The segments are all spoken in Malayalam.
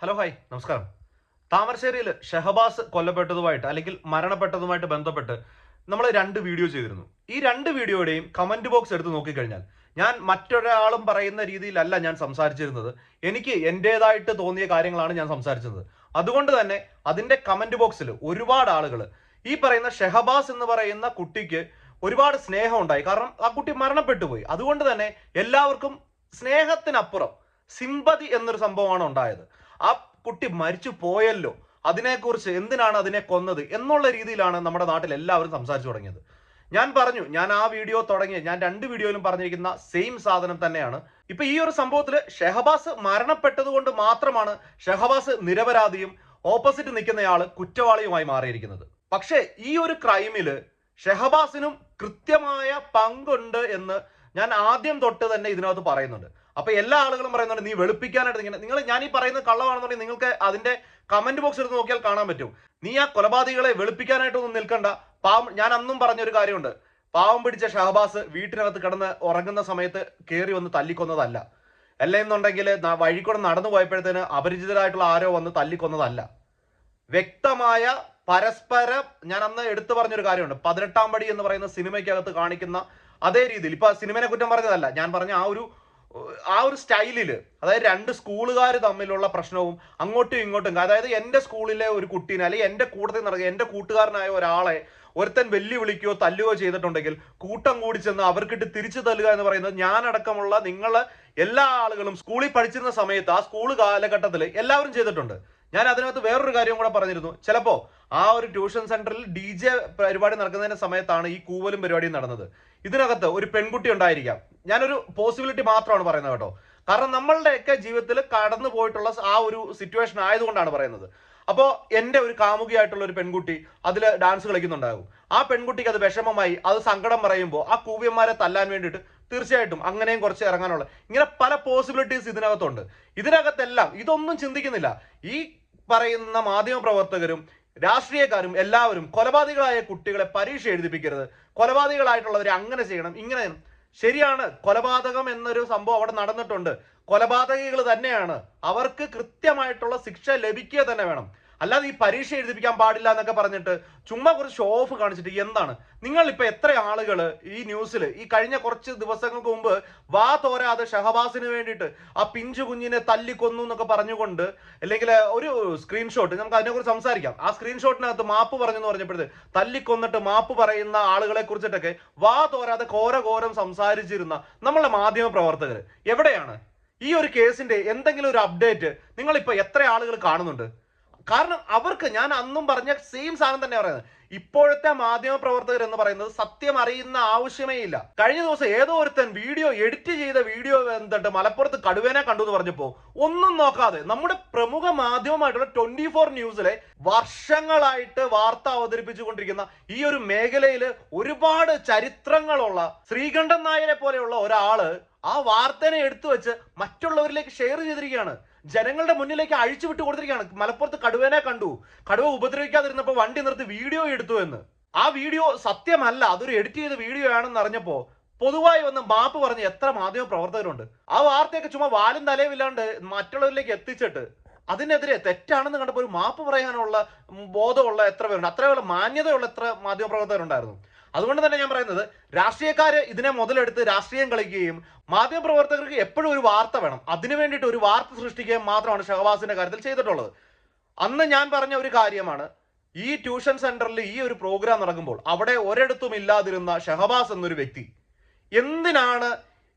ഹലോ ഹായ് നമസ്കാരം. താമരശ്ശേരിയിൽ ഷഹബാസ് കൊല്ലപ്പെട്ടതുമായിട്ട് അല്ലെങ്കിൽ മരണപ്പെട്ടതുമായിട്ട് ബന്ധപ്പെട്ട് നമ്മൾ രണ്ട് വീഡിയോ ചെയ്തിരുന്നു. ഈ രണ്ട് വീഡിയോയുടെയും കമന്റ് ബോക്സ് എടുത്ത് നോക്കിക്കഴിഞ്ഞാൽ ഞാൻ മറ്റൊരാളും പറയുന്ന രീതിയിലല്ല ഞാൻ സംസാരിച്ചിരുന്നത്. എനിക്ക് എന്റെതായിട്ട് തോന്നിയ കാര്യങ്ങളാണ് ഞാൻ സംസാരിച്ചത്. അതുകൊണ്ട് തന്നെ അതിന്റെ കമന്റ് ബോക്സിൽ ഒരുപാട് ആളുകൾ ഈ പറയുന്ന ഷെഹബാസ് എന്ന് പറയുന്ന കുട്ടിക്ക് ഒരുപാട് സ്നേഹം ഉണ്ടായി കാരണം ആ കുട്ടി മരണപ്പെട്ടു പോയി. അതുകൊണ്ട് തന്നെ എല്ലാവർക്കും സ്നേഹത്തിനപ്പുറം സിമ്പതി എന്നൊരു സംഭവമാണ് ഉണ്ടായത്. ആ കുട്ടി മരിച്ചു പോയല്ലോ. അതിനെക്കുറിച്ച് എന്തിനാണ് അതിനെ കൊന്നത് എന്നുള്ള രീതിയിലാണ് നമ്മുടെ നാട്ടിൽ എല്ലാവരും സംസാരിച്ചു തുടങ്ങിയത്. ഞാൻ പറഞ്ഞു ഞാൻ ആ വീഡിയോ തുടങ്ങി ഞാൻ രണ്ട് വീഡിയോയിലും പറഞ്ഞിരിക്കുന്ന സെയിം സാധനം തന്നെയാണ്. ഇപ്പൊ ഈ ഒരു സംഭവത്തിൽ ഷെഹബാസ് മരണപ്പെട്ടത് കൊണ്ട് മാത്രമാണ് ഷെഹബാസ് നിരപരാധിയും ഓപ്പോസിറ്റ് നിൽക്കുന്നയാൾ കുറ്റവാളിയുമായി മാറിയിരിക്കുന്നത്. പക്ഷേ ഈ ഒരു ക്രൈമിൽ ഷെഹബാസിനും കൃത്യമായ പങ്കുണ്ട് എന്ന് ഞാൻ ആദ്യം തൊട്ട് തന്നെ ഇതിനകത്ത് പറയുന്നുണ്ട്. അപ്പൊ എല്ലാ ആളുകളും പറയുന്നുണ്ട് നീ വെളുപ്പിക്കാനായിട്ട് ഇങ്ങനെ നിങ്ങൾ ഞാൻ ഈ പറയുന്ന കള്ളമാണെന്നുണ്ടെങ്കിൽ നിങ്ങൾക്ക് അതിന്റെ കമന്റ് ബോക്സ് എടുത്ത് നോക്കിയാൽ കാണാൻ പറ്റും. നീ ആ കൊലപാതകളെ വെളുപ്പിക്കാനായിട്ടൊന്നും നിൽക്കണ്ട. പാവം ഞാൻ അന്നും പറഞ്ഞൊരു കാര്യമുണ്ട്. പാവം പിടിച്ച ഷഹബാസ് വീട്ടിനകത്ത് കിടന്ന് ഉറങ്ങുന്ന സമയത്ത് കയറി വന്ന് തല്ലിക്കൊന്നതല്ല. അല്ല എന്നുണ്ടെങ്കിൽ ന- വഴിക്കൂടെ നടന്നു പോയപ്പോഴത്തേന് അപരിചിതരായിട്ടുള്ള ആരോ വന്ന് തല്ലിക്കൊന്നതല്ല. വ്യക്തമായ പരസ്പര ഞാൻ അന്ന് എടുത്തു പറഞ്ഞൊരു കാര്യമുണ്ട്. പതിനെട്ടാം പടി എന്ന് പറയുന്ന സിനിമയ്ക്കകത്ത് കാണിക്കുന്ന അതേ രീതിയിൽ. ഇപ്പൊ സിനിമനെ കുറ്റം പറഞ്ഞതല്ല. ഞാൻ പറഞ്ഞ ആ ഒരു ആ ഒരു സ്റ്റൈലിൽ അതായത് രണ്ട് സ്കൂളുകാർ തമ്മിലുള്ള പ്രശ്നവും അങ്ങോട്ടും ഇങ്ങോട്ടും അതായത് എന്റെ സ്കൂളിലെ ഒരു കുട്ടീനെ അല്ലെങ്കിൽ എന്റെ കൂട്ടത്തിൽ നടക്കുക എന്റെ കൂട്ടുകാരനായ ഒരാളെ ഒരുത്തൻ വെല്ലുവിളിക്കുകയോ തല്ലുകയോ ചെയ്തിട്ടുണ്ടെങ്കിൽ കൂട്ടം കൂടി ചെന്ന് അവർക്കിട്ട് തിരിച്ചു തല്ലുക എന്ന് പറയുന്നത് ഞാനടക്കമുള്ള നിങ്ങൾ എല്ലാ ആളുകളും സ്കൂളിൽ പഠിച്ചിരുന്ന സമയത്ത് ആ സ്കൂൾ കാലഘട്ടത്തിൽ എല്ലാവരും ചെയ്തിട്ടുണ്ട്. ഞാൻ അതിനകത്ത് വേറൊരു കാര്യം കൂടെ പറഞ്ഞിരുന്നു. ചിലപ്പോ ആ ഒരു ട്യൂഷൻ സെന്ററിൽ ഡി ജെ പരിപാടി നടക്കുന്നതിന്റെ സമയത്താണ് ഈ കൂവലും പരിപാടിയും നടന്നത്. ഇതിനകത്ത് ഒരു പെൺകുട്ടി ഉണ്ടായിരിക്കാം. ഞാനൊരു പോസിബിലിറ്റി മാത്രമാണ് പറയുന്നത് കേട്ടോ. കാരണം നമ്മളുടെയൊക്കെ ജീവിതത്തിൽ കടന്നു പോയിട്ടുള്ള ആ ഒരു സിറ്റുവേഷൻ ആയതുകൊണ്ടാണ് പറയുന്നത്. അപ്പോൾ എന്റെ ഒരു കാമുകിയായിട്ടുള്ള ഒരു പെൺകുട്ടി അതിൽ ഡാൻസ് കളിക്കുന്നുണ്ടാകും. ആ പെൺകുട്ടിക്ക് അത് വിഷമമായി അത് സങ്കടം പറയുമ്പോൾ ആ കൂവ്യന്മാരെ തല്ലാൻ വേണ്ടിയിട്ട് തീർച്ചയായിട്ടും അങ്ങനെയും കുറച്ച് ഇറങ്ങാനുള്ള ഇങ്ങനെ പല പോസിബിലിറ്റീസ് ഇതിനകത്തുണ്ട്. ഇതിനകത്തെല്ലാം ഇതൊന്നും ചിന്തിക്കുന്നില്ല. ഈ പറയുന്ന മാധ്യമ പ്രവർത്തകരും രാഷ്ട്രീയക്കാരും എല്ലാവരും കൊലപാതകളായ കുട്ടികളെ പരീക്ഷ എഴുതിപ്പിക്കരുത്. കൊലപാതകളായിട്ടുള്ളവരെ അങ്ങനെ ചെയ്യണം. ഇങ്ങനെ ശരിയാണ്. കൊലപാതകം എന്നൊരു സംഭവം അവിടെ നടന്നിട്ടുണ്ട്. കൊലപാതകികൾ തന്നെയാണ്. അവർക്ക് കൃത്യമായിട്ടുള്ള ശിക്ഷ ലഭിക്കുക തന്നെ വേണം. അല്ലാതെ ഈ പരീക്ഷ എഴുതിപ്പിക്കാൻ പാടില്ല എന്നൊക്കെ പറഞ്ഞിട്ട് ചുമ്മാ കുറച്ച് ഷോ ഓഫ് കാണിച്ചിട്ട് എന്താണ്? നിങ്ങൾ ഇപ്പൊ എത്ര ആളുകൾ ഈ ന്യൂസിൽ ഈ കഴിഞ്ഞ കുറച്ച് ദിവസങ്ങൾക്ക് മുമ്പ് വാ തോരാതെ ഷഹബാസിന് വേണ്ടിയിട്ട് ആ പിഞ്ചു കുഞ്ഞിനെ തല്ലിക്കൊന്നു എന്നൊക്കെ പറഞ്ഞുകൊണ്ട് അല്ലെങ്കിൽ ഒരു സ്ക്രീൻഷോട്ട് നമുക്ക് അതിനെ അതിനെക്കുറിച്ച് സംസാരിക്കാം. ആ സ്ക്രീൻഷോട്ടിനകത്ത് മാപ്പ് പറഞ്ഞു എന്ന് പറഞ്ഞപ്പോഴത്തെ തല്ലിക്കൊന്നിട്ട് മാപ്പ് പറയുന്ന ആളുകളെ കുറിച്ചിട്ടൊക്കെ വാ തോരാതെ ഘോര ഘോരം സംസാരിച്ചിരുന്ന നമ്മളെ മാധ്യമ പ്രവർത്തകർ എവിടെയാണ്? ഈ ഒരു കേസിന്റെ എന്തെങ്കിലും ഒരു അപ്ഡേറ്റ് നിങ്ങളിപ്പോ എത്ര ആളുകൾ കാണുന്നുണ്ട്? കാരണം അവർക്ക് ഞാൻ അന്നും പറഞ്ഞ സെയിം സാധനം തന്നെ പറയുന്നത്. ഇപ്പോഴത്തെ മാധ്യമ പ്രവർത്തകർ എന്ന് പറയുന്നത് സത്യം അറിയുന്ന ആവശ്യമേ ഇല്ല. കഴിഞ്ഞ ദിവസം ഏതോ ഒരുത്തൻ വീഡിയോ എഡിറ്റ് ചെയ്ത വീഡിയോ എന്നിട്ട് മലപ്പുറത്ത് കടുവേനെ കണ്ടു എന്ന് പറഞ്ഞപ്പോ ഒന്നും നോക്കാതെ നമ്മുടെ പ്രമുഖ മാധ്യമമായിട്ടുള്ള ട്വന്റി ഫോർ ന്യൂസിലെ വർഷങ്ങളായിട്ട് വാർത്ത അവതരിപ്പിച്ചുകൊണ്ടിരിക്കുന്ന ഈ ഒരു മേഖലയിൽ ഒരുപാട് ചരിത്രങ്ങളുള്ള ശ്രീകണ്ഠൻ നായരെ പോലെയുള്ള ഒരാൾ ആ വാർത്തനെ എടുത്തു വെച്ച് മറ്റുള്ളവരിലേക്ക് ഷെയർ ചെയ്തിരിക്കുകയാണ്. ജനങ്ങളുടെ മുന്നിലേക്ക് അഴിച്ചു വിട്ടു കൊടുത്തിരിക്കുകയാണ്. മലപ്പുറത്ത് കടുവേനെ കണ്ടു. കടുവ ഉപദ്രവിക്കാതിരുന്നപ്പോ വണ്ടി നിർത്തി വീഡിയോ എടുത്തു എന്ന്. ആ വീഡിയോ സത്യമല്ല. അതൊരു എഡിറ്റ് ചെയ്ത വീഡിയോ ആണെന്ന് അറിഞ്ഞപ്പോ പൊതുവായി വന്ന് മാപ്പ് പറഞ്ഞ് എത്ര മാധ്യമ പ്രവർത്തകരുണ്ട്. ആ വാർത്തയൊക്കെ ചുമ്മാ വാലും തലയും മറ്റുള്ളവരിലേക്ക് എത്തിച്ചിട്ട് അതിനെതിരെ തെറ്റാണെന്ന് കണ്ടപ്പോൾ ഒരു മാപ്പ് പറയാനുള്ള ബോധമുള്ള എത്ര പേരുണ്ട്? അത്രയുള്ള മാന്യതയുള്ള എത്ര മാധ്യമ പ്രവർത്തകരുണ്ടായിരുന്നു? അതുകൊണ്ട് തന്നെ ഞാൻ പറയുന്നത് രാഷ്ട്രീയക്കാര് ഇതിനെ മുതലെടുത്ത് രാഷ്ട്രീയം കളിക്കുകയും മാധ്യമ പ്രവർത്തകർക്ക് എപ്പോഴും ഒരു വാർത്ത വേണം. അതിനു വേണ്ടിയിട്ട് ഒരു വാർത്ത സൃഷ്ടിക്കുകയും മാത്രമാണ് ഷഹബാസിന്റെ കാര്യത്തിൽ ചെയ്തിട്ടുള്ളത്. അന്ന് ഞാൻ പറഞ്ഞ ഒരു കാര്യമാണ് ഈ ട്യൂഷൻ സെന്ററിൽ ഈ ഒരു പ്രോഗ്രാം നടക്കുമ്പോൾ അവിടെ ഒരിടത്തും ഇല്ലാതിരുന്ന ഷഹബാസ് എന്നൊരു വ്യക്തി. എന്തിനാണ്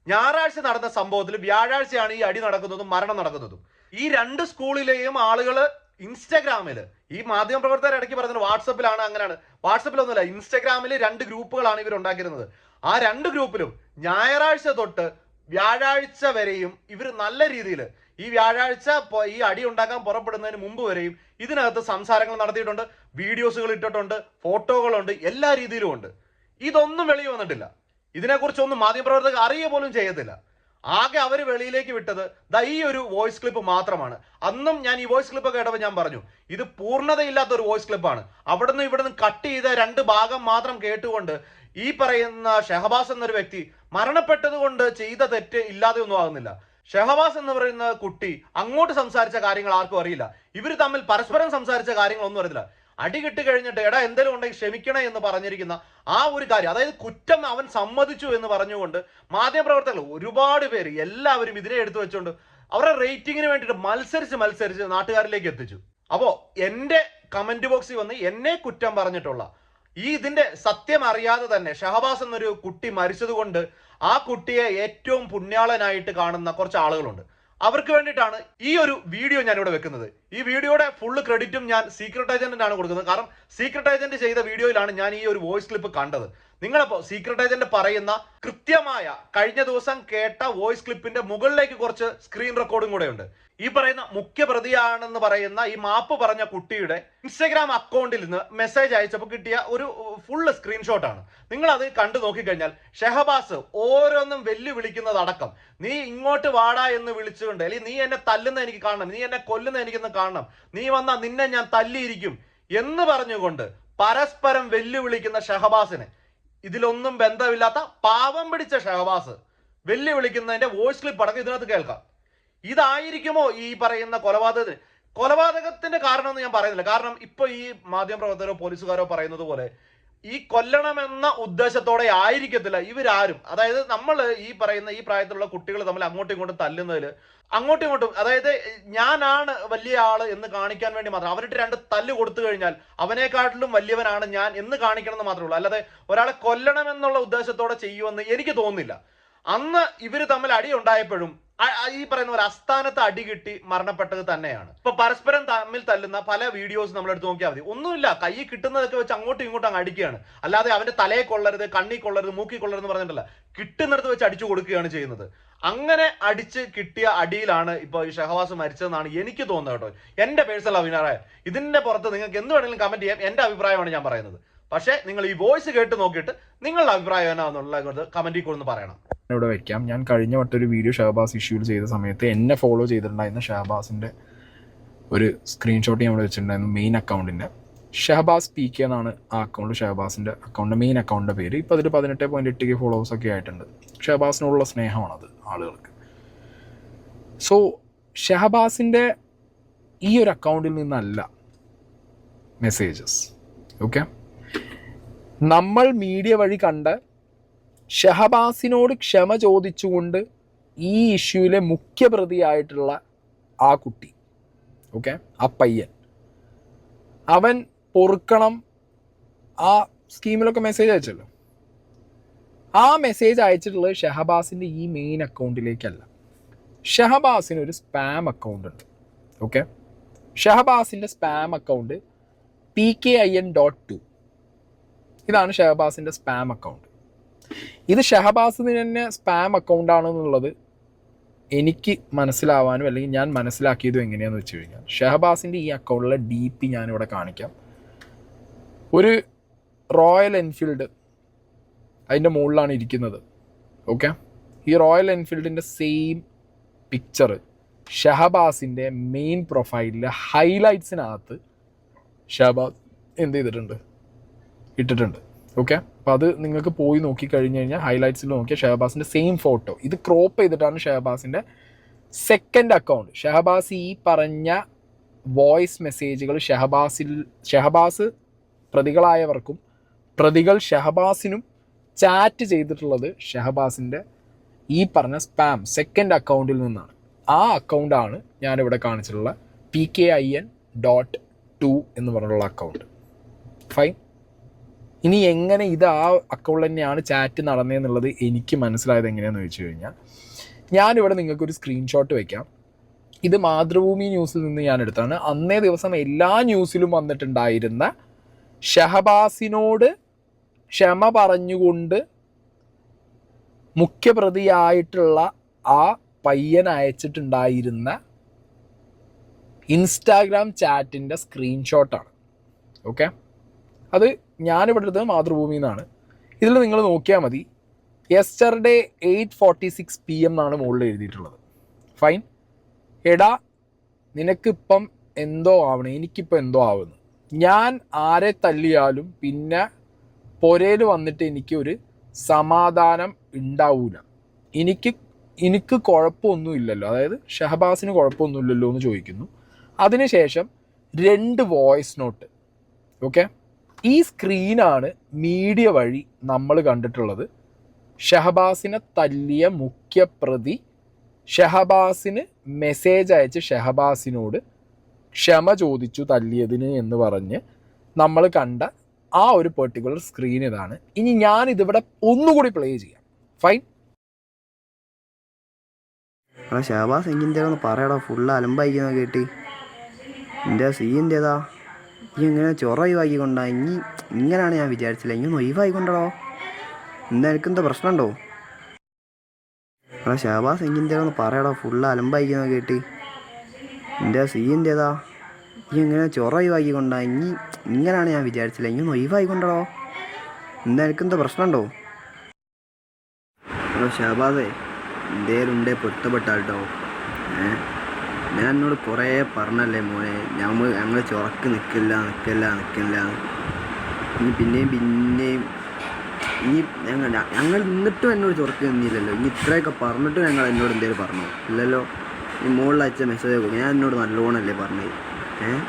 ഞായറാഴ്ച നടന്ന സംഭവത്തിൽ വ്യാഴാഴ്ചയാണ് ഈ അടി നടക്കുന്നതും മരണം നടക്കുന്നതും? ഈ രണ്ട് സ്കൂളിലെയും ആളുകൾ ഇൻസ്റ്റഗ്രാമിൽ. ഈ മാധ്യമ പ്രവർത്തകർ ഇടയ്ക്ക് പറഞ്ഞത് വാട്സപ്പിലാണ് അങ്ങനെയാണ്. വാട്സപ്പിലൊന്നുമില്ല ഇൻസ്റ്റാഗ്രാമിൽ രണ്ട് ഗ്രൂപ്പുകളാണ് ഇവർ ഉണ്ടാക്കിയിരുന്നത്. ആ രണ്ട് ഗ്രൂപ്പിലും ഞായറാഴ്ച തൊട്ട് വ്യാഴാഴ്ച വരെയും ഇവർ നല്ല രീതിയിൽ ഈ വ്യാഴാഴ്ച ഈ അടി ഉണ്ടാക്കാൻ പുറപ്പെടുന്നതിന് മുമ്പ് വരെയും ഇതിനകത്ത് സംസാരങ്ങൾ നടത്തിയിട്ടുണ്ട് വീഡിയോസുകൾ ഇട്ടിട്ടുണ്ട് ഫോട്ടോകളുണ്ട് എല്ലാ രീതിയിലും ഉണ്ട് ഇതൊന്നും വെളിയിൽ വന്നിട്ടില്ല. ഇതിനെക്കുറിച്ചൊന്നും മാധ്യമപ്രവർത്തകർ അറിയുക പോലും ചെയ്യത്തില്ല. ആകെ അവർ വെളിയിലേക്ക് വിട്ടത് ദാ ഈ ഒരു വോയിസ് ക്ലിപ്പ് മാത്രമാണ്. അന്നും ഞാൻ ഈ വോയിസ് ക്ലിപ്പ് കേട്ടപ്പോൾ ഞാൻ പറഞ്ഞു ഇത് പൂർണതയില്ലാത്ത ഒരു വോയിസ് ക്ലിപ്പാണ് അവിടുന്ന് ഇവിടുന്ന് കട്ട് ചെയ്ത രണ്ട് ഭാഗം മാത്രം കേട്ടുകൊണ്ട് ഈ പറയുന്ന ഷഹബാസ് എന്നൊരു വ്യക്തി മരണപ്പെട്ടത് കൊണ്ട് ചെയ്ത തെറ്റ് ഇല്ലാതെ ഒന്നും ആകുന്നില്ല. ഷഹബാസ് എന്ന് പറയുന്ന കുട്ടി അങ്ങോട്ട് സംസാരിച്ച കാര്യങ്ങൾ ആർക്കും അറിയില്ല. ഇവർ തമ്മിൽ പരസ്പരം സംസാരിച്ച കാര്യങ്ങളൊന്നും അറിയില്ല അടി കിട്ടി കഴിഞ്ഞിട്ട് എടാ എന്തെങ്കിലും ഉണ്ടെങ്കിൽ ക്ഷമിക്കണേ എന്ന് പറഞ്ഞിരിക്കുന്ന ആ ഒരു കാര്യം അതായത് കുറ്റം അവൻ സമ്മതിച്ചു എന്ന് പറഞ്ഞുകൊണ്ട് മാധ്യമപ്രവർത്തകർ ഒരുപാട് പേര് എല്ലാവരും ഇതിനെ എടുത്തു വെച്ചുകൊണ്ട് അവരുടെ റേറ്റിങ്ങിന് വേണ്ടിയിട്ട് മത്സരിച്ച് മത്സരിച്ച് നാട്ടുകാരിലേക്ക് എത്തിച്ചു. അപ്പോൾ എന്റെ കമന്റ് ബോക്സിൽ വന്ന് എന്നെ കുറ്റം പറഞ്ഞിട്ടുള്ള ഈ ഇതിന്റെ സത്യം അറിയാതെ തന്നെ ഷഹബാസ് എന്നൊരു കുട്ടി മരിച്ചതുകൊണ്ട് ആ കുട്ടിയെ ഏറ്റവും പുണ്യാളനായിട്ട് കാണുന്ന കുറച്ച് ആളുകളുണ്ട്. അവർക്ക് വേണ്ടിയിട്ടാണ് ഈ ഒരു വീഡിയോ ഞാൻ ഇവിടെ വെക്കുന്നത്. ഈ വീഡിയോയുടെ ഫുള്ള് ക്രെഡിറ്റും ഞാൻ സീക്രട്ട് ഏജന്റിനാണ് കൊടുക്കുന്നത്. കാരണം സീക്രട്ട് ഏജന്റ് ചെയ്ത വീഡിയോയിലാണ് ഞാൻ ഈ ഒരു വോയിസ് ക്ലിപ്പ് കണ്ടത്. നിങ്ങളപ്പോ സീക്രട്ട് ഏജന്റ് പറയുന്ന കൃത്യമായ കഴിഞ്ഞ ദിവസം കേട്ട വോയിസ് ക്ലിപ്പിന്റെ മുകളിലേക്ക് കുറച്ച് സ്ക്രീൻ റെക്കോർഡും കൂടെ ഉണ്ട് ഈ പറയുന്ന മുഖ്യ പ്രതിയാണെന്ന് പറയുന്ന ഈ മാപ്പ് പറഞ്ഞ കുട്ടിയുടെ ഇൻസ്റ്റഗ്രാം അക്കൗണ്ടിൽ നിന്ന് മെസ്സേജ് അയച്ചപ്പോൾ കിട്ടിയ ഒരു ഫുള്ള് സ്ക്രീൻഷോട്ടാണ് നിങ്ങൾ അത് കണ്ടു നോക്കിക്കഴിഞ്ഞാൽ ഷെഹബാസ് ഓരോന്നും വെല്ലുവിളിക്കുന്നതടക്കം. നീ ഇങ്ങോട്ട് വാടാ എന്ന് വിളിച്ചുകൊണ്ട് അല്ലെങ്കിൽ നീ എന്നെ തല്ലുന്ന എനിക്ക് കാണണം നീ എന്നെ കൊല്ലുന്ന എനിക്കൊന്ന് കാണണം നീ വന്നാൽ നിന്നെ ഞാൻ തല്ലിയിരിക്കും എന്ന് പറഞ്ഞുകൊണ്ട് പരസ്പരം വെല്ലുവിളിക്കുന്ന ഷഹബാസിനെ ഇതിലൊന്നും ബന്ധമില്ലാത്ത പാവം പിടിച്ച ഷഹബാസ്. വെല്ലുവിളിക്കുന്നതിന്റെ വോയിസ് ക്ലിപ്പ് അടക്കം ഇതിനകത്ത് കേൾക്കാം. ഇതായിരിക്കുമോ ഈ പറയുന്ന കൊലപാതകത്തിന് കൊലപാതകത്തിന്റെ കാരണമെന്ന് ഞാൻ പറയുന്നില്ല. കാരണം ഇപ്പൊ ഈ മാധ്യമപ്രവർത്തകരോ പോലീസുകാരോ പറയുന്നത് പോലെ ഈ കൊല്ലണമെന്ന ഉദ്ദേശത്തോടെ ആയിരിക്കത്തില്ല ഇവരാരും. അതായത് നമ്മൾ ഈ പറയുന്ന ഈ പ്രായത്തിലുള്ള കുട്ടികൾ തമ്മിൽ അങ്ങോട്ടും ഇങ്ങോട്ടും തല്ലുന്നതിൽ അങ്ങോട്ടും ഇങ്ങോട്ടും അതായത് ഞാനാണ് വലിയ ആൾ എന്ന് കാണിക്കാൻ വേണ്ടി മാത്രം. അവരിട്ട് രണ്ട് തല്ല് കൊടുത്തു കഴിഞ്ഞാൽ അവനെക്കാട്ടിലും വലിയവനാണ് ഞാൻ എന്ന് കാണിക്കണം എന്ന് മാത്രമേ ഉള്ളൂ. അല്ലാതെ ഒരാളെ കൊല്ലണമെന്നുള്ള ഉദ്ദേശത്തോടെ ചെയ്യുമെന്ന് എനിക്ക് തോന്നുന്നില്ല. അന്ന് ഇവർ തമ്മിൽ അടി ഉണ്ടായപ്പോഴും ഈ പറയുന്ന ഒരു അസ്ഥാനത്ത് അടി കിട്ടി മരണപ്പെട്ടത് തന്നെയാണ്. ഇപ്പൊ പരസ്പരം തമ്മിൽ തല്ലുന്ന പല വീഡിയോസ് നമ്മൾ എടുത്ത് നോക്കിയാൽ മതി. ഒന്നുമില്ല കൈ കിട്ടുന്നതൊക്കെ വെച്ച് അങ്ങോട്ടും ഇങ്ങോട്ടും അങ്ങ് അടിക്കുകയാണ്. അല്ലാതെ അവന്റെ തലയെ കൊള്ളരുത് കണ്ണി കൊള്ളരുത് മൂക്കി കൊള്ളരുത് എന്ന് പറഞ്ഞിട്ടില്ല. കിട്ടുന്നിടത്ത് വെച്ച് അടിച്ചു കൊടുക്കുകയാണ് ചെയ്യുന്നത്. അങ്ങനെ അടിച്ച് കിട്ടിയ അടിയിലാണ് ഇപ്പൊ ഈ ഷഹവാസ് മരിച്ചതെന്നാണ് എനിക്ക് തോന്നുന്നത് കേട്ടോ. എന്റെ പേഴ്സണൽ അഭിപ്രായം ഇതിന്റെ പുറത്ത് നിങ്ങൾക്ക് എന്ത് വേണമെങ്കിലും കമന്റ് ചെയ്യാം. എന്റെ അഭിപ്രായമാണ് ഞാൻ പറയുന്നത്. പക്ഷേ നിങ്ങൾ ഈ വോയിസ് കേട്ട് നോക്കിയിട്ട് നിങ്ങളുടെ അഭിപ്രായം എന്നാന്നുള്ളത് കമന്റിൽ കൊടുന്ന് പറയണം. ഇവിടെ വെക്കാം. ഞാൻ കഴിഞ്ഞ വട്ടം ഒരു വീഡിയോ ഷഹബാസ് ഇഷ്യൂ ചെയ്ത സമയത്ത് എന്നെ ഫോളോ ചെയ്തിട്ടുണ്ടായിരുന്ന ഷഹബാസിന്റെ ഒരു സ്ക്രീൻഷോട്ട് ഞാൻ ഇവിടെ വെച്ചിട്ടുണ്ടായിരുന്നു മെയിൻ അക്കൗണ്ടിന്റെ ഷഹബാസ് പി കെ എന്നാണ് ആ അക്കൗണ്ട് ഷഹബാസിന്റെ അക്കൗണ്ട് മെയിൻ അക്കൗണ്ടിന്റെ പേര്. ഇപ്പോൾ അതിൽ പതിനെട്ട് പോയിന്റ് എട്ട് കെ ഫോളോവേഴ്സ് ഒക്കെ ആയിട്ടുണ്ട്. ഷഹബാസിനോടുള്ള സ്നേഹമാണത് ആളുകൾക്ക്. സോ ഷഹബാസിന്റെ ഈ ഒരു അക്കൗണ്ടിൽ നിന്നല്ല മെസ്സേജസ് ഓക്കെ നമ്മൾ മീഡിയ വഴി കണ്ട ഷഹബാസിനോട് ക്ഷമ ചോദിച്ചുകൊണ്ട് ഈ ഇഷ്യൂവിലെ മുഖ്യപ്രതിയായിട്ടുള്ള ആ കുട്ടി ഓക്കെ ആ പയ്യൻ അവൻ പൊറുക്കണം. ആ സ്കീമിലൊക്കെ മെസ്സേജ് അയച്ചല്ലോ. ആ മെസ്സേജ് അയച്ചിട്ടുള്ളത് ഷഹബാസിന്റെ ഈ മെയിൻ അക്കൗണ്ടിലേക്കല്ല ഷഹബാസിന് ഒരു സ്പാം അക്കൗണ്ട് ഉണ്ട് okay ഷഹബാസിന്റെ spam account P K I N dot two ഇതാണ് ഷഹബാസിന്റെ സ്പാം അക്കൗണ്ട് ഇത് ഷഹബാസിന് തന്നെ സ്പാം അക്കൗണ്ട് ആണെന്നുള്ളത് എനിക്ക് മനസ്സിലാവാനും അല്ലെങ്കിൽ ഞാൻ മനസ്സിലാക്കിയതും എങ്ങനെയാണെന്ന് വെച്ച് കഴിഞ്ഞാൽ ഷഹബാസിന്റെ ഈ അക്കൗണ്ടിലെ ഡി പി ഞാനിവിടെ കാണിക്കാം. ഒരു റോയൽ എൻഫീൽഡ് അതിന്റെ മുകളിലാണ് ഇരിക്കുന്നത്. ഓക്കെ ഈ റോയൽ എൻഫീൽഡിന്റെ സെയിം പിക്ചർ ഷഹബാസിന്റെ മെയിൻ പ്രൊഫൈലിലെ ഹൈലൈറ്റ്സിനകത്ത് ഷഹബാസ് എന്ത് ചെയ്തിട്ടുണ്ട്? ഇട്ടിട്ടുണ്ട്. ഓക്കെ അപ്പോൾ അത് നിങ്ങൾക്ക് പോയി നോക്കി കഴിഞ്ഞ് കഴിഞ്ഞാൽ ഹൈലൈറ്റ്സിൽ നോക്കിയാൽ ഷഹബാസിന്റെ സെയിം ഫോട്ടോ ഇത് ക്രോപ്പ് ചെയ്തിട്ടാണ് ഷഹബാസിന്റെ സെക്കൻഡ് അക്കൗണ്ട് ഷഹബാസ് ഈ പറഞ്ഞ വോയിസ് മെസ്സേജുകൾ ഷഹബാസിൽ ഷഹബാസ് പ്രതികളായവർക്കും പ്രതികൾ ഷഹബാസിനും ചാറ്റ് ചെയ്തിട്ടുള്ളത് ഷഹബാസിന്റെ ഈ പറഞ്ഞ സ്പാം സെക്കൻഡ് അക്കൗണ്ടിൽ നിന്നാണ്. ആ അക്കൗണ്ടാണ് ഞാനിവിടെ കാണിച്ചിട്ടുള്ള P K I N dot two എന്ന് പറഞ്ഞിട്ടുള്ള അക്കൗണ്ട് ഫൈൻ ഇനി എങ്ങനെ ഇത് ആ അക്കൗണ്ട് തന്നെയാണ് ചാറ്റ് നടന്നതെന്നുള്ളത് എനിക്ക് മനസ്സിലായത് എങ്ങനെയാണെന്ന് വെച്ച് കഴിഞ്ഞാൽ ഞാനിവിടെ നിങ്ങൾക്കൊരു സ്ക്രീൻഷോട്ട് വയ്ക്കാം ഇത് മാതൃഭൂമി ന്യൂസിൽ നിന്ന് ഞാൻ എടുത്താണ് അന്നേ ദിവസം എല്ലാ ന്യൂസിലും വന്നിട്ടുണ്ടായിരുന്ന ഷഹബാസിനോട് ക്ഷമ പറഞ്ഞുകൊണ്ട് മുഖ്യപ്രതിയായിട്ടുള്ള ആ പയ്യൻ അയച്ചിട്ടുണ്ടായിരുന്ന ഇൻസ്റ്റാഗ്രാം ചാറ്റിന്റെ സ്ക്രീൻഷോട്ടാണ് ഓക്കെ അത് ഞാനിവിടെ എടുത്തത് മാതൃഭൂമി എന്നാണ് ഇതിൽ നിങ്ങൾ നോക്കിയാൽ മതി. Yesterday eight forty six P M എന്നാണ് മുകളിൽ എഴുതിയിട്ടുള്ളത്. ഫൈൻ എടാ നിനക്കിപ്പം എന്തോ ആവണം? എനിക്കിപ്പോൾ എന്തോ ആവുന്നു. ഞാൻ ആരെ തല്ലിയാലും പിന്നെ പൊരയിൽ വന്നിട്ട് എനിക്ക് ഒരു സമാധാനം ഉണ്ടാവൂല. എനിക്ക് എനിക്ക് കുഴപ്പമൊന്നുമില്ലല്ലോ അതായത് ഷഹബാസിന് കുഴപ്പമൊന്നുമില്ലല്ലോ എന്ന് ചോദിക്കുന്നു. അതിനുശേഷം രണ്ട് വോയിസ് നോട്ട്. ഓക്കെ ഈ സ്ക്രീനാണ് മീഡിയ വഴി നമ്മൾ കണ്ടിട്ടുള്ളത്. ഷഹബാസിനെ തല്ലിയ മുഖ്യപ്രതി ഷഹബാസിന് മെസ്സേജ് അയച്ച് ഷഹബാസിനോട് ക്ഷമ ചോദിച്ചു തല്ലിയതിന് എന്ന് പറഞ്ഞ് നമ്മൾ കണ്ട ആ ഒരു പെർട്ടിക്കുലർ സ്ക്രീൻ ഇതാണ്. ഇനി ഞാൻ ഇതിവിടെ ഒന്നുകൂടി പ്ലേ ചെയ്യാം. ഫൈൻ ഷഹബാസ് എങ്കിന്റെ ഒന്ന് പറയടാ ഫുള്ള് അലമ്പായിക്കുന്ന കേട്ടി. എന്റെ സീന്റെതാ ഈ ഇങ്ങനെ ചൊറ ഒഴിവാക്കിക്കൊണ്ടാ ഇനി ഇങ്ങനെയാണ് ഞാൻ വിചാരിച്ചില്ല ഒന്ന് ഒഴിവായിക്കൊണ്ടോ എന്താ പ്രശ്നമുണ്ടോ? എടാ ഷാബാസ് എങ്കിന്റെ ഒന്ന് പറയടാ. ഫുള്ള് അലമ്പായിക്കുന്ന കേട്ടി. എന്റെ സീന്റെതാ ഈ ഇങ്ങനെ ചൊറ ഒഴിവാക്കിക്കൊണ്ടാ ഇനി ഇങ്ങനെയാണ് ഞാൻ വിചാരിച്ചില്ല ഒന്ന് ഒഴിവായിക്കൊണ്ടോ എന്താ പ്രശ്നമുണ്ടോ? എടാ ഷാബാസേ എന്തേലും ഉണ്ടേ പൊരുത്തപ്പെട്ടാട്ടോ ഏ? ഞാൻ എന്നോട് കുറേ പറഞ്ഞല്ലേ മോനെ? ഞമ്മ ഞങ്ങൾ ചുറക്ക് നിൽക്കില്ല നിൽക്കില്ല നിൽക്കില്ല ഇനി പിന്നെയും പിന്നെയും ഇനി ഞങ്ങൾ ഞങ്ങൾ നിന്നിട്ടും എന്നോട് ചുറക്ക് നിന്നില്ലല്ലോ. ഇനി ഇത്രയൊക്കെ പറഞ്ഞിട്ടും ഞങ്ങൾ എന്നോട് എന്തേലും പറഞ്ഞു? ഇല്ലല്ലോ. ഈ മുകളിൽ അയച്ച മെസ്സേജ് ഒക്കെ ഞാൻ എന്നോട് നല്ലോണമല്ലേ പറഞ്ഞത് ഏഹ്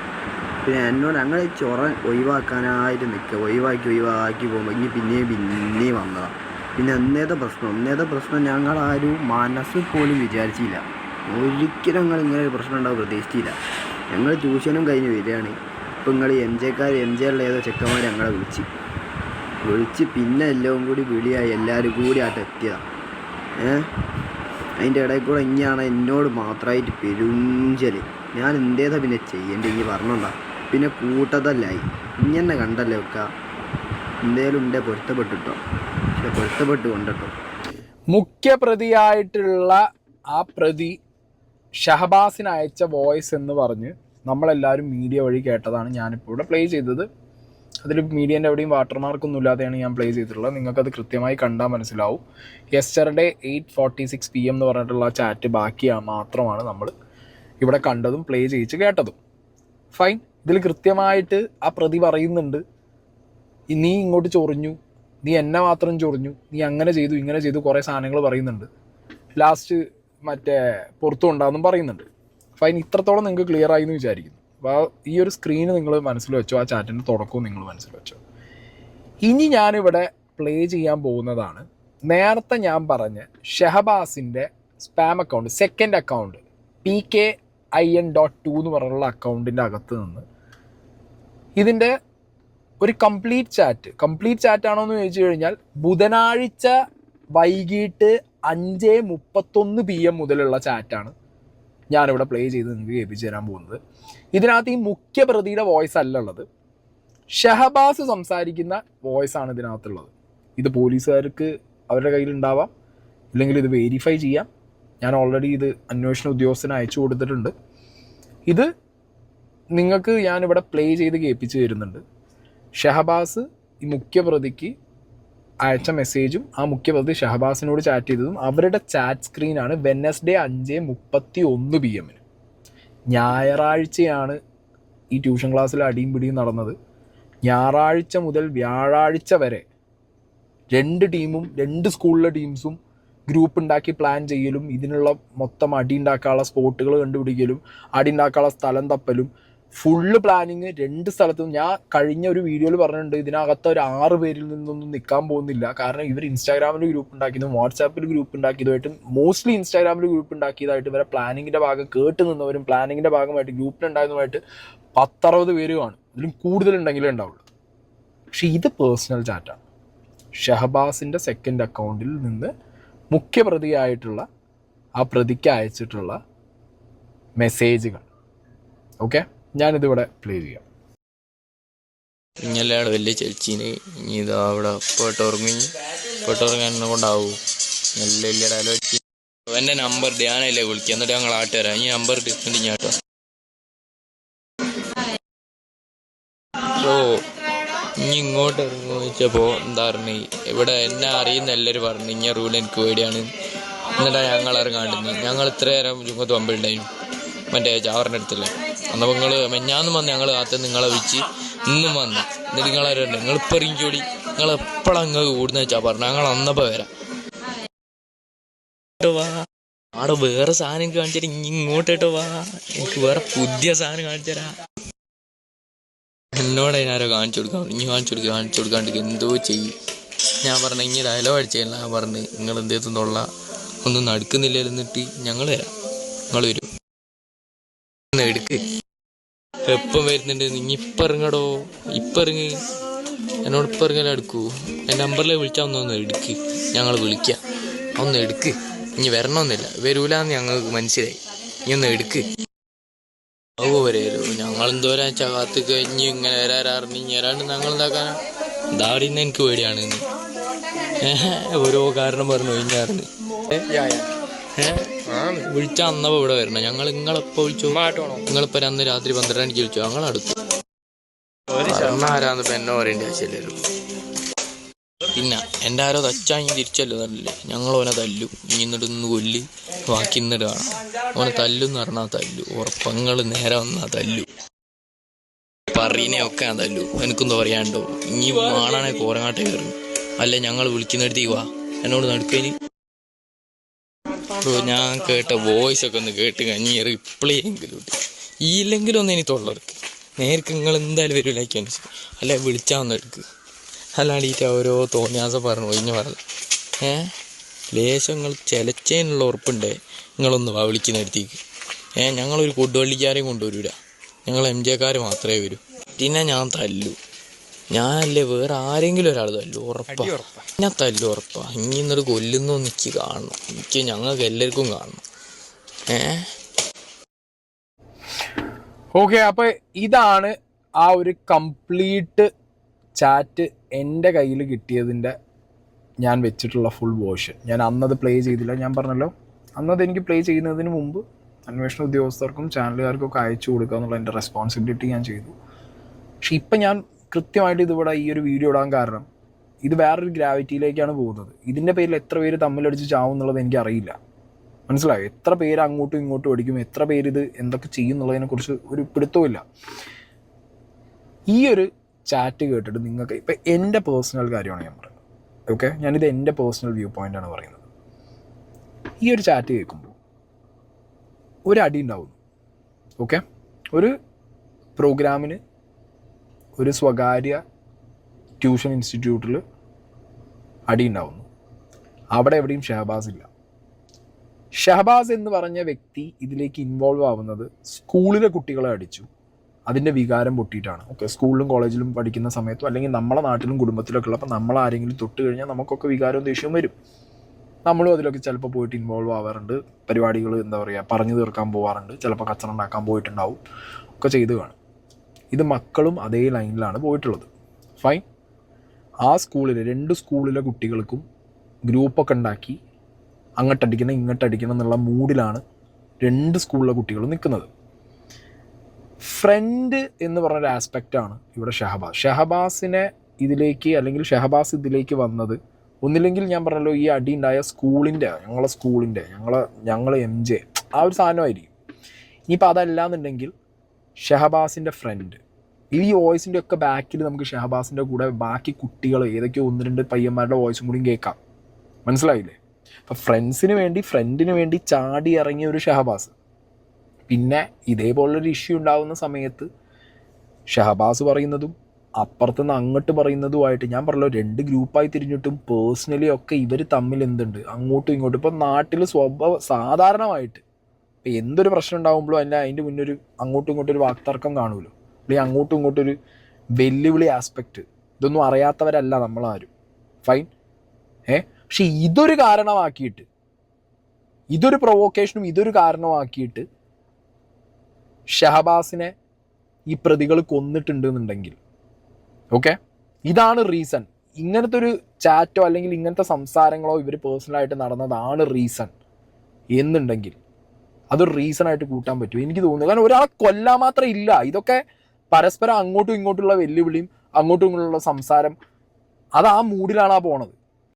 പിന്നെ എന്നോട് ഞങ്ങൾ ചൊറ ഒഴിവാക്കാനായിട്ട് നിൽക്കുക ഒഴിവാക്കി ഒഴിവാക്കി പോകുമ്പോൾ ഇനി പിന്നെയും പിന്നെയും വന്നതാണ് പിന്നെ അന്നേത്തെ പ്രശ്നം അന്നേത്തെ പ്രശ്നം ഞങ്ങളാരും മനസ്സിൽ പോലും വിചാരിച്ചില്ല. ഒരിക്കലും ഞങ്ങൾ ഇങ്ങനെ ഒരു പ്രശ്നം ഉണ്ടാവും പ്രതീക്ഷിച്ചില്ല. ഞങ്ങൾ ട്യൂഷനും കഴിഞ്ഞ് വരികയാണ് ഇപ്പം നിങ്ങൾ എം ജെക്കാർ എം ജെയുള്ള ഏതോ ചെക്കന്മാർ ഞങ്ങളെ വിളിച്ച്. വിളിച്ച് പിന്നെ എല്ലാം കൂടി വിളിയായി എല്ലാവരും കൂടി ആയിട്ട് എത്തിയതാണ് ഏ? അതിന്റെ ഇടയിൽ കൂടെ ഇനിയാണ് എന്നോട് മാത്രമായിട്ട് പെരുഞ്ചൽ. ഞാൻ എന്തേതാ പിന്നെ ചെയ്യേണ്ടി ഇനി പറഞ്ഞോണ്ടാ പിന്നെ കൂട്ടതല്ലായി. ഇങ്ങനെ കണ്ടല്ലേ ഒക്കെ? എന്തേലും ഉണ്ടേ പൊരുത്തപ്പെട്ടിട്ടോ? പക്ഷെ പൊരുത്തപ്പെട്ട് കൊണ്ടിട്ടോ? മുഖ്യപ്രതിയായിട്ടുള്ള ആ പ്രതി ഷഹബാസിന് അയച്ച വോയിസ് എന്ന് പറഞ്ഞ് നമ്മളെല്ലാവരും മീഡിയ വഴി കേട്ടതാണ് ഞാനിപ്പോൾ ഇവിടെ പ്ലേ ചെയ്തത്. അതിൽ മീഡിയന്റെ എവിടെയും വാട്ടർമാർക്കൊന്നും ഇല്ലാതെയാണ് ഞാൻ പ്ലേ ചെയ്തിട്ടുള്ളത്. നിങ്ങൾക്കത് കൃത്യമായി കണ്ടാൽ മനസ്സിലാവും. Yesterday eight forty six P M എന്ന് പറഞ്ഞിട്ടുള്ള ചാറ്റ് ബാക്കി മാത്രമാണ് നമ്മൾ ഇവിടെ കണ്ടതും പ്ലേ ചെയ്യിച്ച് കേട്ടതും. ഫൈൻ ഇതിൽ കൃത്യമായിട്ട് ആ പ്രതി പറയുന്നുണ്ട്. "ഈ നീ ഇങ്ങോട്ട് ചൊറിഞ്ഞു. നീ എന്നെ മാത്രം ചൊറിഞ്ഞു. നീ അങ്ങനെ ചെയ്തു ഇങ്ങനെ ചെയ്തു കുറേ സാധനങ്ങൾ പറയുന്നുണ്ട്. ലാസ്റ്റ് മറ്റേ പുറത്തു ഉണ്ടാകുന്നും പറയുന്നുണ്ട് ഫൈൻ ഇത്രത്തോളം നിങ്ങൾക്ക് ക്ലിയർ ആയി എന്ന് വിചാരിക്കുന്നു. അപ്പോൾ ഈ ഒരു സ്ക്രീന് നിങ്ങൾ മനസ്സിൽ വെച്ചോ ആ ചാറ്റിന്റെ തുടക്കവും നിങ്ങൾ മനസ്സിൽ വെച്ചോ. ഇനി ഞാനിവിടെ പ്ലേ ചെയ്യാൻ പോകുന്നതാണ് നേരത്തെ ഞാൻ പറഞ്ഞ ഷഹബാസിന്റെ spam account second account P K I N dot two എന്ന് പറഞ്ഞുള്ള അക്കൗണ്ടിന്റെ അകത്ത് നിന്ന് ഇതിന്റെ ഒരു കംപ്ലീറ്റ് ചാറ്റ് കംപ്ലീറ്റ് ചാറ്റ് ആണോ എന്ന് ചോദിച്ചു കഴിഞ്ഞാൽ ബുധനാഴ്ച വൈകിട്ട് അഞ്ച് മുപ്പത്തൊന്ന് പി എം മുതലുള്ള ചാറ്റാണ് ഞാനിവിടെ പ്ലേ ചെയ്ത് നിങ്ങൾക്ക് കേൾപ്പിച്ചു തരാൻ പോകുന്നത്. ഇതിനകത്ത് ഈ മുഖ്യ പ്രതിയുടെ വോയിസ് അല്ല ഉള്ളത്. ഷഹബാസ് സംസാരിക്കുന്ന വോയിസ് ആണ് ഇതിനകത്തുള്ളത്. ഇത് പോലീസുകാർക്ക് അവരുടെ കയ്യിൽ ഉണ്ടാവാം. ഇല്ലെങ്കിൽ ഇത് വെരിഫൈ ചെയ്യാം. ഞാൻ ഓൾറെഡി ഇത് അന്വേഷണ ഉദ്യോഗസ്ഥന് അയച്ചു കൊടുത്തിട്ടുണ്ട്. ഇത് നിങ്ങൾക്ക് ഞാനിവിടെ പ്ലേ ചെയ്ത് കേൾപ്പിച്ചു തരുന്നുണ്ട്. ഷഹബാസ് ഈ മുഖ്യപ്രതിക്ക് അയച്ച മെസ്സേജും ആ മുഖ്യപ്രതി ഷഹബാസിനോട് ചാറ്റ് ചെയ്തതും അവരുടെ ചാറ്റ് സ്ക്രീനാണ് വെനസ്ഡേ അഞ്ച് മുപ്പത്തി ഒന്ന് പി എമ്മിന് ഞായറാഴ്ചയാണ് ഈ ട്യൂഷൻ ക്ലാസ്സിൽ അടിയും പിടിയും നടന്നത്. ഞായറാഴ്ച മുതൽ വ്യാഴാഴ്ച വരെ രണ്ട് ടീമും രണ്ട് സ്കൂളിലെ ടീംസും ഗ്രൂപ്പ് ഉണ്ടാക്കി പ്ലാൻ ചെയ്യലും ഇതിനുള്ള മൊത്തം അടി ഉണ്ടാക്കാനുള്ള സ്പോട്ടുകൾ കണ്ടുപിടിക്കലും അടി ഉണ്ടാക്കാനുള്ള സ്ഥലം തപ്പലും ഫുള്ള് പ്ലാനിങ് രണ്ട് സ്ഥലത്തും. ഞാൻ കഴിഞ്ഞ ഒരു വീഡിയോയിൽ പറഞ്ഞിട്ടുണ്ട് ഇതിനകത്ത് ഒരു ആറ് പേരിൽ നിന്നൊന്നും നിൽക്കാൻ പോകുന്നില്ല. കാരണം ഇവർ ഇൻസ്റ്റാഗ്രാമിൽ ഗ്രൂപ്പ് ഉണ്ടാക്കിയതും വാട്സാപ്പിൽ ഗ്രൂപ്പ് ഉണ്ടാക്കിയതുമായിട്ടും മോസ്റ്റ്ലി ഇൻസ്റ്റാഗ്രാമിൽ ഗ്രൂപ്പ് ഉണ്ടാക്കിയതായിട്ട് ഇവരെ പ്ലാനിങ്ങിന്റെ ഭാഗം കേട്ട് നിന്നവരും പ്ലാനിങ്ങിന്റെ ഭാഗമായിട്ട് ഗ്രൂപ്പിലുണ്ടായതുമായിട്ട് പത്തറുപത് പേരുമാണ് ഇതിലും കൂടുതലുണ്ടെങ്കിലേ ഉണ്ടാവുള്ളൂ. പക്ഷെ ഇത് പേഴ്സണൽ ചാറ്റാണ് ഷഹബാസിന്റെ സെക്കൻഡ് അക്കൗണ്ടിൽ നിന്ന് മുഖ്യപ്രതിയായിട്ടുള്ള ആ പ്രതിക്ക് അയച്ചിട്ടുള്ള മെസ്സേജുകൾ ഓക്കെ ഞാനിതിവിടെ പ്ലേ ചെയ്യാം. ഇങ്ങനെയാണ് വലിയ ചെൽച്ചീന് ഇനി ഇതാ അവിടെ പോയിട്ടുറങ്ങി പോയിട്ടുറങ്ങാൻ കൊണ്ടാവൂ. നല്ല വലിയ ഡയലോഗ് എന്റെ നമ്പർ ഞാനല്ലേ വിളിക്കുക. എന്നിട്ട് ഞങ്ങൾ ആട്ടുതരാം ഈ നമ്പർ ഡിസ്കൗണ്ട് ഞാൻ ഓ ഇനി ഇങ്ങോട്ട് ഇറങ്ങുമോ ചോദിച്ചപ്പോൾ എന്താ പറഞ്ഞു? ഇവിടെ എന്നെ അറിയുന്ന എല്ലാവരും പറഞ്ഞു ഇങ്ങനെ റൂൾ എനിക്ക് പേടിയാണ്. എന്നിട്ടാ ഞങ്ങൾ ഇറങ്ങാണ്ടിരുന്നത്. ഞങ്ങൾ ഇത്ര നേരം ചുങ്കത്ത് പമ്പുണ്ടായിരുന്നു മറ്റേ ജാവറിന്റെ അടുത്തല്ലേ? അന്നപ്പോൾ നിങ്ങൾ മെഞ്ഞാന്നും വന്ന് ഞങ്ങൾ കാത്ത് നിങ്ങളെ വിളിച്ച് ഇന്നും വന്ന്. എന്നിട്ട് നിങ്ങളെ നിങ്ങൾ ഇപ്പം ഇറങ്ങിക്കോടി നിങ്ങൾ എപ്പോഴാണ് നിങ്ങൾക്ക് കൂടുന്ന വെച്ചാൽ പറഞ്ഞു. ഞങ്ങൾ അന്നപ്പോൾ വരാം. വാ. ആടെ വേറെ സാധനം എനിക്ക് കാണിച്ചു തരാം. വാ. എനിക്ക് വേറെ പുതിയ സാധനം കാണിച്ചു എന്നോട് അതിനാരോ കാണിച്ചു കൊടുക്കാം ഇനി കാണിച്ചു കൊടുക്കുക കാണിച്ചു കൊടുക്കാണ്ട് എന്തോ ചെയ്യും. ഞാൻ പറഞ്ഞ ഇനി ഡയലോഗ് അടിച്ചില്ല ഞാൻ പറഞ്ഞ്. നിങ്ങൾ എന്തേത്തുന്നുള്ള ഒന്നും നടക്കുന്നില്ല എന്നിട്ട് ഞങ്ങൾ തരാം നിങ്ങൾ വരൂ. എടുക്ക്. എപ്പം വരുന്നുണ്ട്? നീ ഇപ്പം ഇറങ്ങടോ. എന്നോട് ഇപ്പം ഇറങ്ങല എടുക്കൂ. എന്റെ നമ്പറിൽ വിളിച്ചാൽ ഒന്നൊന്ന് എടുക്ക്. ഞങ്ങൾ വിളിക്കാം. ഒന്ന് എടുക്ക്. ഇനി വരണമെന്നില്ല. വരൂലെന്ന് ഞങ്ങൾക്ക് മനസ്സിലായി. ഇനി ഒന്ന് എടുക്ക്. ഓ വരൂ ഞങ്ങൾ എന്തോരാ ചകാത്ത് കഴിഞ്ഞ് ഇങ്ങനെ വരാറിഞ്ഞ് ഇനി വരാണ്ട് ഞങ്ങൾ എന്താക്കാനാ? ദാടിന്ന് എനിക്ക് പേടിയാണ്. ഓരോ കാരണം പറഞ്ഞു കഴിഞ്ഞാറിന് വിളിച്ചാ അന്നപ്പോ ഇവിടെ വരണം. ഞങ്ങൾ നിങ്ങളെപ്പോ വിളിച്ചു? നിങ്ങളിപ്പോ അന്ന് രാത്രി പന്ത്രണ്ട് മണിക്ക് വിളിച്ചു. ഞങ്ങൾ അടുത്തു. ആരാന്ന് എന്നെ പറയേണ്ട ആവശ്യമില്ലല്ലോ പിന്നെ എന്റെ ആരോ തച്ചാങ്ങി തിരിച്ചല്ലോ തല്ലേ ഞങ്ങൾ ഓനെ തല്ലു. എന്നിട്ട് ഒന്ന് കൊല്ലി. ബാക്കി ഇന്നിട്ട് കാണാം. ഓനെ തല്ലുന്ന് പറഞ്ഞാൽ തല്ലു. ഉറപ്പങ്ങൾ നേരെ വന്നാ തല്ലു. പറീനെയൊക്കെ ഞാൻ തല്ലു. എനിക്കൊന്നും പറയാണ്ടോ ഇനി ആണാണെ കോരങ്ങാട്ടേ കയറും അല്ല ഞങ്ങൾ വിളിക്കുന്നിടത്തേക്ക് വാ. എന്നോട് നടുക്കയിൽ ഓ, ഞാൻ കേട്ട വോയിസ് ഒക്കെ ഒന്ന് കേട്ട് കഴിഞ്ഞ് റിപ്ലൈ എങ്കിലും ഇല്ലെങ്കിലും ഒന്ന് ഇനി തൊള്ളർക്ക് നേർക്ക് നിങ്ങൾ എന്തായാലും വരില്ലായിരിക്കും അല്ലെ വിളിച്ചാൽ ഒന്ന് എടുക്ക്. അല്ലാണ്ട് ഓരോ തോന്നിയാസം പറഞ്ഞു ഒഴിഞ്ഞു പറഞ്ഞു ഏ? ലേശം നിങ്ങൾ ചിലച്ചതിനുള്ള ഉറപ്പുണ്ടേ. നിങ്ങളൊന്ന് വാ വിളിക്കുന്ന അടുത്തേക്ക് ഏ ഞങ്ങളൊരു കൊടുവള്ളിക്കാരെയും കൊണ്ടുവരൂല. ഞങ്ങൾ എം ജെക്കാർ മാത്രമേ വരൂ. പിന്നെ ഞാൻ തല്ലു. ഞാനല്ലേ വേറെ ആരെങ്കിലും ഒരാൾ തല്ലു ഉറപ്പാ. ഞാൻ തല്ലു ഉറപ്പാ. ഇങ്ങനൊരു കൊല്ലുന്നു എനിക്ക് കാണണം. എനിക്ക് ഞങ്ങൾക്ക് എല്ലാവർക്കും കാണണം. ഏ? ഓക്കെ അപ്പോൾ ഇതാണ് ആ ഒരു കംപ്ലീറ്റ് ചാറ്റ് എന്റെ കയ്യിൽ കിട്ടിയതിന്റെ ഞാൻ വെച്ചിട്ടുള്ള ഫുൾ വേർഷൻ ഞാൻ അന്നത് പ്ലേ ചെയ്തില്ല. ഞാൻ പറഞ്ഞല്ലോ അന്നത് എനിക്ക് പ്ലേ ചെയ്യുന്നതിന് മുമ്പ് അന്വേഷണ ഉദ്യോഗസ്ഥർക്കും ചാനലുകാർക്കും ഒക്കെ അയച്ചു കൊടുക്കുക എന്നുള്ള എന്റെ റെസ്പോൺസിബിലിറ്റി ഞാൻ ചെയ്തു. പക്ഷെ ഇപ്പം ഞാൻ കൃത്യമായിട്ട് ഇതിവിടെ ഈ ഒരു വീഡിയോ ഇടാൻ കാരണം. ഇത് വേറൊരു ഗ്രാവിറ്റിയിലേക്കാണ് പോകുന്നത്. ഇതിന്റെ പേരിൽ എത്ര പേര് തമ്മിലടിച്ച് ചാവും എന്നുള്ളത് എനിക്കറിയില്ല. മനസ്സിലായോ? എത്ര പേര് അങ്ങോട്ടും ഇങ്ങോട്ടും അടിക്കും എത്ര പേര് ഇത് എന്തൊക്കെ ചെയ്യും എന്നുള്ളതിനെ കുറിച്ച് ഒരു പിടുത്തവുമില്ല ഈ ഒരു ചാറ്റ് കേട്ടിട്ട് നിങ്ങൾക്ക് ഇപ്പം എന്റെ പേഴ്സണൽ കാര്യമാണ് ഞാൻ പറയുന്നത്. ഓക്കെ ഞാനിത് എന്റെ പേഴ്സണൽ വ്യൂ പോയിന്റാണ് പറയുന്നത്. ഈ ഒരു ചാറ്റ് കേൾക്കുമ്പോൾ ഒരു അടി ഉണ്ടാവുന്നു. ഓക്കെ ഒരു പ്രോഗ്രാമിന് ഒരു സ്വകാര്യ ട്യൂഷൻ ഇൻസ്റ്റിറ്റ്യൂട്ടിൽ അടി ഉണ്ടാവുന്നു. അവിടെ എവിടെയും ഷഹബാസ് ഇല്ല. ഷഹബാസ് എന്ന് പറഞ്ഞ വ്യക്തി ഇതിലേക്ക് ഇൻവോൾവ് ആവുന്നത് സ്കൂളിലെ കുട്ടികളെ അടിച്ചു. അതിന്റെ വികാരം പൊട്ടിയിട്ടാണ്. ഓക്കെ സ്കൂളിലും കോളേജിലും പഠിക്കുന്ന സമയത്തും അല്ലെങ്കിൽ നമ്മളെ നാട്ടിലും കുടുംബത്തിലൊക്കെ ഉള്ളപ്പോൾ നമ്മൾ ആരെങ്കിലും തൊട്ട് കഴിഞ്ഞാൽ നമുക്കൊക്കെ വികാരവും ദേഷ്യവും വരും. നമ്മളും അതിലൊക്കെ ചിലപ്പോൾ പോയിട്ട് ഇൻവോൾവ് ആവാറുണ്ട്. പരിപാടികൾ എന്താ പറയുക പറഞ്ഞു തീർക്കാൻ പോവാറുണ്ട്. ചിലപ്പോൾ കച്ചറ ഉണ്ടാക്കാൻ പോയിട്ടുണ്ടാവും. ഒക്കെ ചെയ്ത് കാണും. ഇത് മക്കളും അതേ ലൈനിലാണ് പോയിട്ടുള്ളത്. ഫൈൻ ആ സ്കൂളിൽ രണ്ട് സ്കൂളിലെ കുട്ടികൾക്കും ഗ്രൂപ്പൊക്കെ ഉണ്ടാക്കി അങ്ങോട്ടടിക്കണം ഇങ്ങോട്ടടിക്കണം എന്നുള്ള മൂഡിലാണ് രണ്ട് സ്കൂളിലെ കുട്ടികളും നിൽക്കുന്നത്. ഫ്രണ്ട് എന്ന് പറഞ്ഞൊരു ആസ്പെക്റ്റാണ് ഇവിടെ ഷഹബാസ്. ഷഹബാസിനെ ഇതിലേക്ക് അല്ലെങ്കിൽ ഷഹബാസ് ഇതിലേക്ക് വന്നത് ഒന്നില്ലെങ്കിൽ ഞാൻ പറഞ്ഞല്ലോ ഈ അടി ഉണ്ടായ സ്കൂളിന്റെ ഞങ്ങളെ സ്കൂളിന്റെ ഞങ്ങളെ ഞങ്ങൾ എം ജെ ആ ഒരു സാധനമായിരിക്കും. ഇനിയിപ്പോൾ അതല്ലാന്നുണ്ടെങ്കിൽ ഷഹബാസിന്റെ ഫ്രണ്ട് ഈ വോയിസിന്റെ ഒക്കെ ബാക്കിൽ നമുക്ക് ഷഹബാസിന്റെ കൂടെ ബാക്കി കുട്ടികൾ ഏതൊക്കെയോ ഒന്ന് രണ്ട് പയ്യന്മാരുടെ വോയിസും കൂടിയും കേൾക്കാം. മനസ്സിലായില്ലേ? അപ്പം ഫ്രണ്ട്സിന് വേണ്ടി ഫ്രണ്ടിന് വേണ്ടി ചാടി ഇറങ്ങിയ ഒരു ഷഹബാസ്. പിന്നെ ഇതേപോലുള്ളൊരു ഇഷ്യൂ ഉണ്ടാകുന്ന സമയത്ത് ഷഹബാസ് പറയുന്നതും അപ്പുറത്തുനിന്ന് അങ്ങോട്ട് പറയുന്നതുമായിട്ട് ഞാൻ പറഞ്ഞല്ലോ രണ്ട് ഗ്രൂപ്പായി തിരിഞ്ഞിട്ടും പേഴ്സണലി ഒക്കെ ഇവർ തമ്മിൽ എന്തുണ്ട്? അങ്ങോട്ടും ഇങ്ങോട്ടും. ഇപ്പം നാട്ടിൽ സ്വഭാവ സാധാരണമായിട്ട് ഇപ്പം എന്തൊരു പ്രശ്നം ഉണ്ടാകുമ്പോഴും അതിന്റെ അതിന്റെ മുന്നേ ഒരു അങ്ങോട്ടും ഇങ്ങോട്ടും ഒരു വാക്തർക്കം കാണുമല്ലോ. അല്ലെങ്കിൽ അങ്ങോട്ടും ഇങ്ങോട്ടും ഒരു വെല്ലുവിളി ആസ്പെക്റ്റ് ഇതൊന്നും അറിയാത്തവരല്ല നമ്മളാരും. ഫൈൻ ഏ? പക്ഷെ ഇതൊരു കാരണമാക്കിയിട്ട് ഇതൊരു പ്രൊവോക്കേഷനും ഇതൊരു കാരണമാക്കിയിട്ട് ഷഹബാസിനെ ഈ പ്രതികൾ കൊന്നിട്ടുണ്ട് എന്നുണ്ടെങ്കിൽ ഓക്കെ ഇതാണ് റീസൺ ഇങ്ങനത്തെ ഒരു ചാറ്റോ അല്ലെങ്കിൽ ഇങ്ങനത്തെ സംസാരങ്ങളോ ഇവർ പേഴ്സണലായിട്ട് നടന്നതാണ് റീസൺ എന്നുണ്ടെങ്കിൽ അതൊരു റീസൺ ആയിട്ട് കൂട്ടാൻ പറ്റും. എനിക്ക് തോന്നുന്നു. കാരണം ഒരാളെ കൊല്ലാൻ മാത്രം ഇല്ല. ഇതൊക്കെ പരസ്പരം അങ്ങോട്ടും ഇങ്ങോട്ടുള്ള വെല്ലുവിളിയും അങ്ങോട്ടും ഇങ്ങോട്ടുള്ള സംസാരം. അത് ആ മൂഡിലാണ് ആ പോണത്.